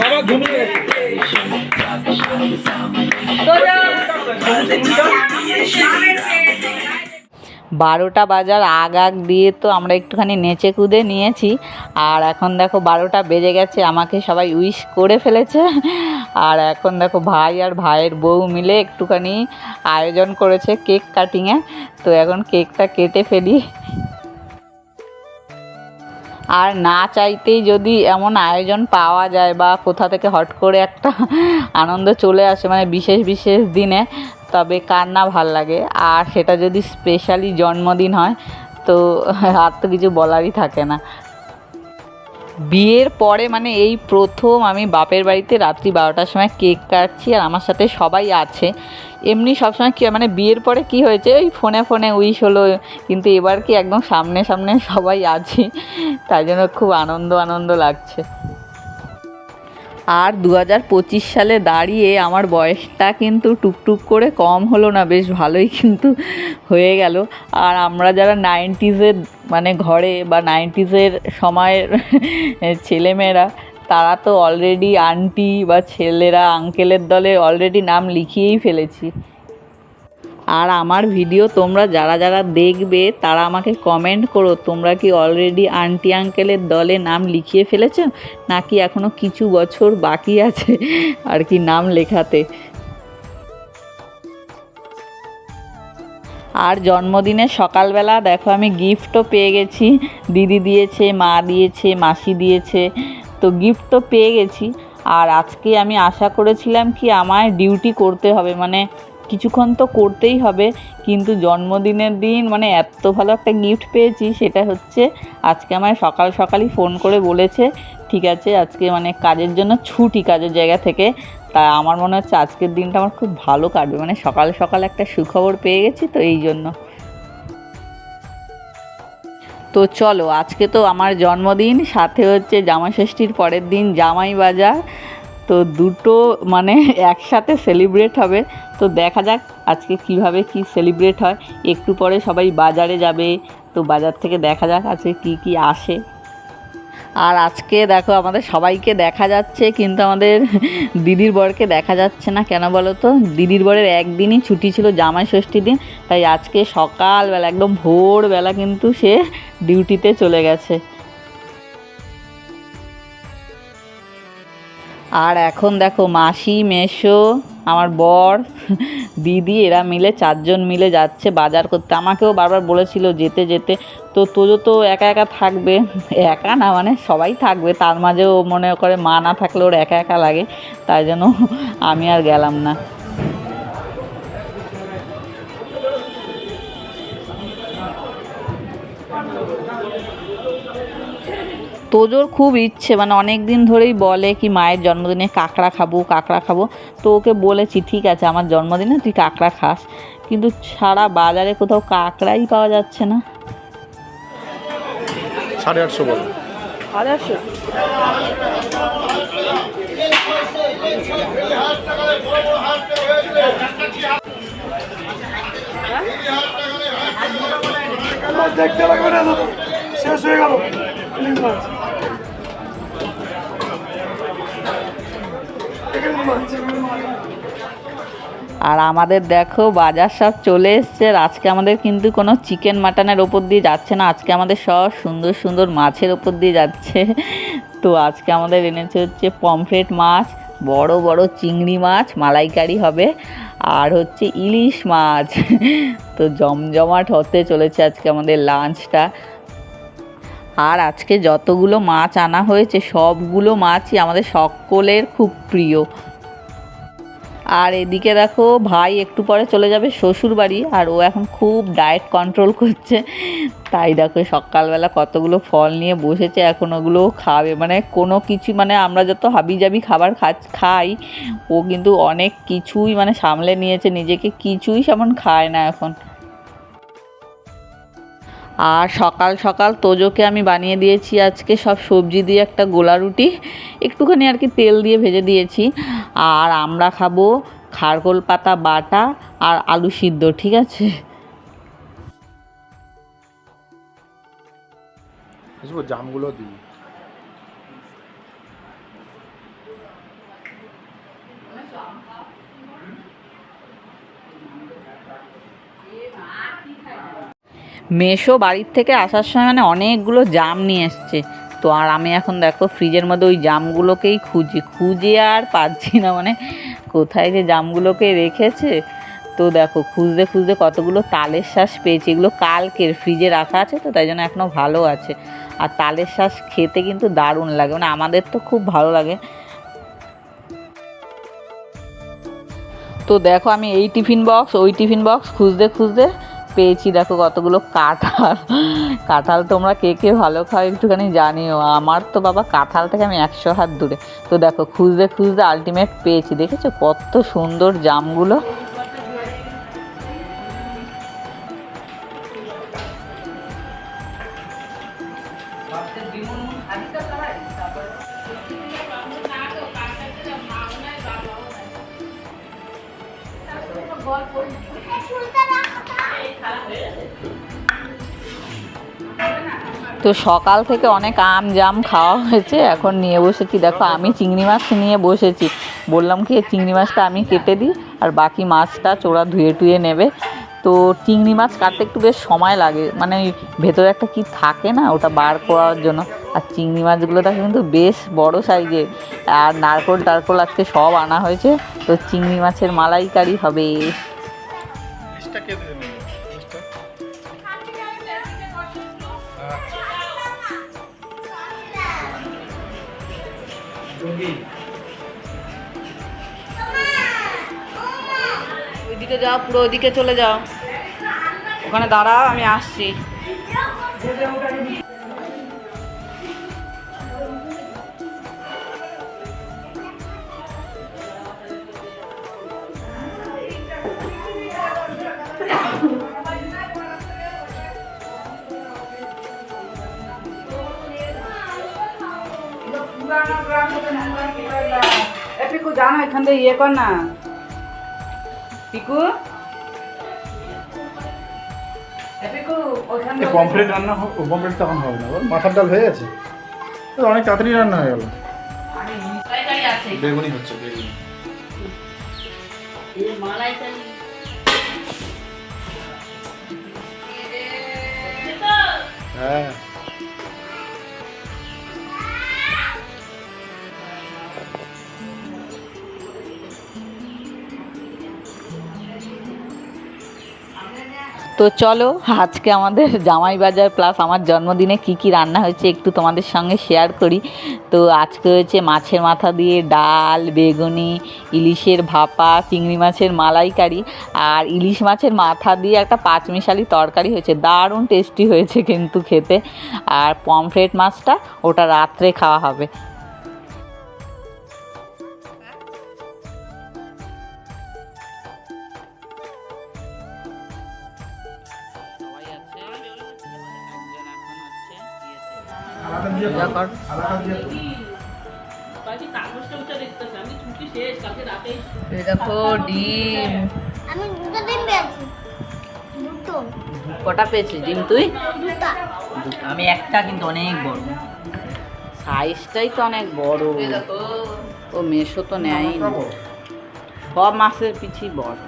বাবা ঘুমিয়ে বারোটা বাজার আগ আগ দিয়ে তো আমরা একটুখানি নেচে কুদে নিয়েছি। আর এখন দেখো বারোটা বেজে গেছে আমাকে সবাই উইশ করে ফেলেছে। আর এখন দেখো ভাই আর ভাইয়ের বউ মিলে একটুখানি আয়োজন করেছে কেক কাটিংয়ে। তো এখন কেকটা কেটে ফেলি। আর না চাইতেই যদি এমন আয়োজন পাওয়া যায় বা কোথা থেকে হট করে একটা আনন্দ চলে আসে মানে বিশেষ বিশেষ দিনে, তবে কার না ভালো লাগে। আর সেটা যদি স্পেশালি জন্মদিন হয়, তো আর তো কিছু বলারই থাকে না। বিয়ের পরে মানে এই প্রথম আমি বাপের বাড়িতে রাত্রি বারোটার সময় কেক কাটছি আর আমার সাথে সবাই আছে। এমনি সবসময় কী মানে বিয়ের পরে কি হয়েছে, ওই ফোনে ফোনে উইশ হলো, কিন্তু এবার কি একদম সামনে সামনে সবাই আছি। তাই জন্য খুব আনন্দ আনন্দ লাগছে। আর দু হাজার পঁচিশ সালে দাঁড়িয়ে আমার বয়সটা কিন্তু টুকটুক করে কম হলো না, বেশ ভালোই কিন্তু হয়ে গেল। আর আমরা যারা নাইনটিজের মানে ঘরে বা নাইনটিজের সময়ের ছেলেমেয়েরা, তারা তো অলরেডি আন্টি বা ছেলেরা আঙ্কেলের দলে অলরেডি নাম লিখিয়েই ফেলেছি। আর আমার ভিডিও তোমরা যারা যারা দেখবে, তারা আমাকে কমেন্ট করো, তোমরা কি অলরেডি আন্টি আঙ্কেলের দলে নাম লিখিয়ে ফেলেছো? নাকি এখনও কিছু বছর বাকি আছে আর কি নাম লেখাতে? আর জন্মদিনে সকালবেলা দেখো আমি গিফটও পেয়ে গেছি। দিদি দিয়েছে, মা দিয়েছে, মাসি দিয়েছে, তো গিফট তো পেয়ে গেছি। আর আজকে আমি আশা করেছিলাম কি আমায় ডিউটি করতে হবে মানে কিছুক্ষণ তো করতেই হবে, কিন্তু জন্মদিনের দিন মানে এত ভালো একটা গিফট পেয়েছি সেটা হচ্ছে আজকে আমায় সকাল সকালই ফোন করে বলেছে, ঠিক আছে, আজকে মানে কাজের জন্য ছুটি কাজের জায়গা থেকে, তা আমার মনে হচ্ছে আজকের দিনটা আমার খুব ভালো কাটবে মানে সকাল সকাল একটা সুখবর পেয়ে গেছি তো এই জন্য। তো চলো, আজকে তো আমার জন্মদিন, সাথে হচ্ছে জামাষষ্ঠীর পরের দিন জামাই বাজার তো দুটো মানে একসাথে সেলিব্রেট হবে। তো দেখা যাক আজকে কীভাবে কি সেলিব্রেট হয়। একটু পরে সবাই বাজারে যাবে, তো বাজার থেকে দেখা যাক আজকে কি কি আসে। আর আজকে দেখো আমাদের সবাইকে দেখা যাচ্ছে, কিন্তু আমাদের দিদির বরকে দেখা যাচ্ছে না। কেন বলো তো? দিদির বরের একদিনই ছুটি ছিল জামাই ষষ্ঠীর দিন, তাই আজকে সকালবেলা, একদম ভোরবেলা কিন্তু সে ডিউটিতে চলে গেছে। আর এখন দেখো মাসি মেশো আমার বর, দিদি, এরা মিলে চারজন মিলে যাচ্ছে বাজার করতে। আমাকেও বারবার বলেছিল যেতে যেতে। তো তোজো তো একা একা থাকবে, একা না মানে সবাই থাকবে। তার মাঝেও মনে করে মা না থাকলে ওর একা একা লাগে, তাই জন্য আমি আর গেলাম না। তোজোর খুব ইচ্ছে মানে অনেক দিন ধরেই বলে কি মায়ের জন্মদিনে কাঁকড়া খাব কাঁকড়া খাব। তো ওকে বলেছি ঠিক আছে আমার জন্মদিনে তুই কাঁকড়া খাস। কিন্তু সারা বাজারে কোথাও কাঁকড়াই পাওয়া যাচ্ছে না। সাড়ে আটশো বলো। মাছ দেখতে লাগবে না শেষ হয়ে গেল ইলিশ মাছ এখানে মাছ আর আমাদের দেখো, বাজার সব চলে এসছে। আজকে আমাদের কিন্তু কোনো চিকেন মাটনের ওপর দিয়ে যাচ্ছে না। আজকে আমাদের সব সুন্দর সুন্দর মাছের ওপর দিয়ে যাচ্ছে। তো আজকে আমাদের এনেছে হচ্ছে পমফ্রেট মাছ, বড় বড় চিংড়ি মাছ, মালাইকারি হবে। আর হচ্ছে ইলিশ মাছ। তো জমজমাট হতে চলেছে আজকে আমাদের লাঞ্চটা আর আজকে যতগুলো মাছ আনা হয়েছে, সবগুলো মাছই আমাদের সকলের খুব প্রিয়। আর এদিকে দেখো ভাই একটু পরে চলে যাবে শ্বশুর বাড়ি, আর ও এখন খুব ডায়েট কন্ট্রোল করছে। তাই দেখো সকালবেলা কতগুলো ফল নিয়ে বসেছে, এখন ওগুলো খাবে। মানে কোনো কিছু মানে আমরা যত হাবি জাবি খাবার খা- খাই, ও কিন্তু অনেক কিছুই মানে সামলে নিয়েছে, নিজেকে কিছুই সেমন খায় না এখন। আর সকাল সকাল তোজোকে আমি বানিয়ে দিয়েছি আজকে সব সবজি দিয়ে একটা গোলা রুটি। একটুখানি আর কি তেল দিয়ে ভেজে দিয়েছি। আর আমরা খাব খারগোল পাতা, বাটা আর আলু সিদ্ধ, ঠিক আছে? জামগুলো দিই। মেশো বাড়ির থেকে আসার সময় মানে অনেকগুলো জাম নিয়ে এসছে। তো আর আমি এখন দেখো ফ্রিজের মধ্যে ওই জামগুলোকেই খুঁজি। খুঁজে আর পাচ্ছি না মানে কোথায় যে জামগুলোকে রেখেছে। তো দেখো খুঁজতে খুঁজতে কতগুলো তালের শ্বাস পেয়েছি। এগুলো কালকের, ফ্রিজে রাখা আছে তো তাই জন্য এখনও ভালো আছে। আর তালের শ্বাস খেতে কিন্তু দারুণ লাগে। মানে আমাদের তো খুব ভালো লাগে। তো দেখো আমি এই টিফিন বক্স, ওই টিফিন বক্স খুঁজতে খুঁজতে পেয়েছি, দেখো কতগুলো কাঁঠাল। কাঁঠাল তোমরা কে কে ভালো খাও একটুখানি জানিও। আমার তো বাবা কাঁঠাল থেকে আমি একশো হাত দূরে। তো দেখো, খুঁজতে খুঁজতে আলটিমেট পেয়েছি, দেখেছ? কত সুন্দর জামগুলো। তো সকাল থেকে অনেক আম জাম খাওয়া হয়েছে, এখন নিয়ে বসেছি। দেখো, আমি চিংড়ি মাছ নিয়ে বসেছি। বললাম কি চিংড়ি মাছটা আমি কেটে দিই, আর বাকি মাছটা চোরা ধুয়ে টুয়ে নেবে। তো চিংড়ি মাছ কাটতে একটু বেশ সময় লাগে মানে ভেতরে একটা কি থাকে না, ওটা বার করার জন্য। আর চিংড়ি মাছগুলো দেখো কিন্তু বেশ বড় সাইজের। আর নারকোল টারকোল আজকে সব আনা হয়েছে, তো চিংড়ি মাছের মালাইকারি হবে। ওইদিকে যাও পুরো ওইদিকে চলে যাও। ওখানে দাঁড়াও আমি আসছি। এ পিকু জানো এখান থেকে ইয়ে কর না। পিকু? পমফ্রেট রান্না পমফ্রেট তখন হবে না ওর মাথার ডাল হয়ে গেছে। তো অনেক তাড়াতাড়ি রান্না হয়ে গেল। বেগুনি হচ্ছে বেগুনি। হ্যাঁ। তো চলো, আজকে আমাদের জামাই বাজার প্লাস আমার জন্মদিনে কি কি রান্না হয়েছে একটু তোমাদের সঙ্গে শেয়ার করি। তো আজকে হয়েছে মাছের মাথা দিয়ে ডাল, বেগুনি, ইলিশের ভাপা, চিংড়ি মাছের মালাইকারি আর ইলিশ মাছের মাথা দিয়ে একটা পাঁচমিশালি তরকারি হয়েছে। দারুণ টেস্টি হয়েছে কিন্তু খেতে। আর পমফ্রেট মাছটা ওটা রাত্রে খাওয়া হবে। আলাদা দিয়ে আলাদা দিয়ে দেখো ডিম। আমি দুটো ডিম পেয়েছি। দুটো। কটা পেয়েছিস ডিম তুই? দুটা। আমি একটা কিন্তু অনেক বড়। সাইজটাই তো অনেক বড়। ও মেশো তো নেয় সব মাছের পিছি বড়।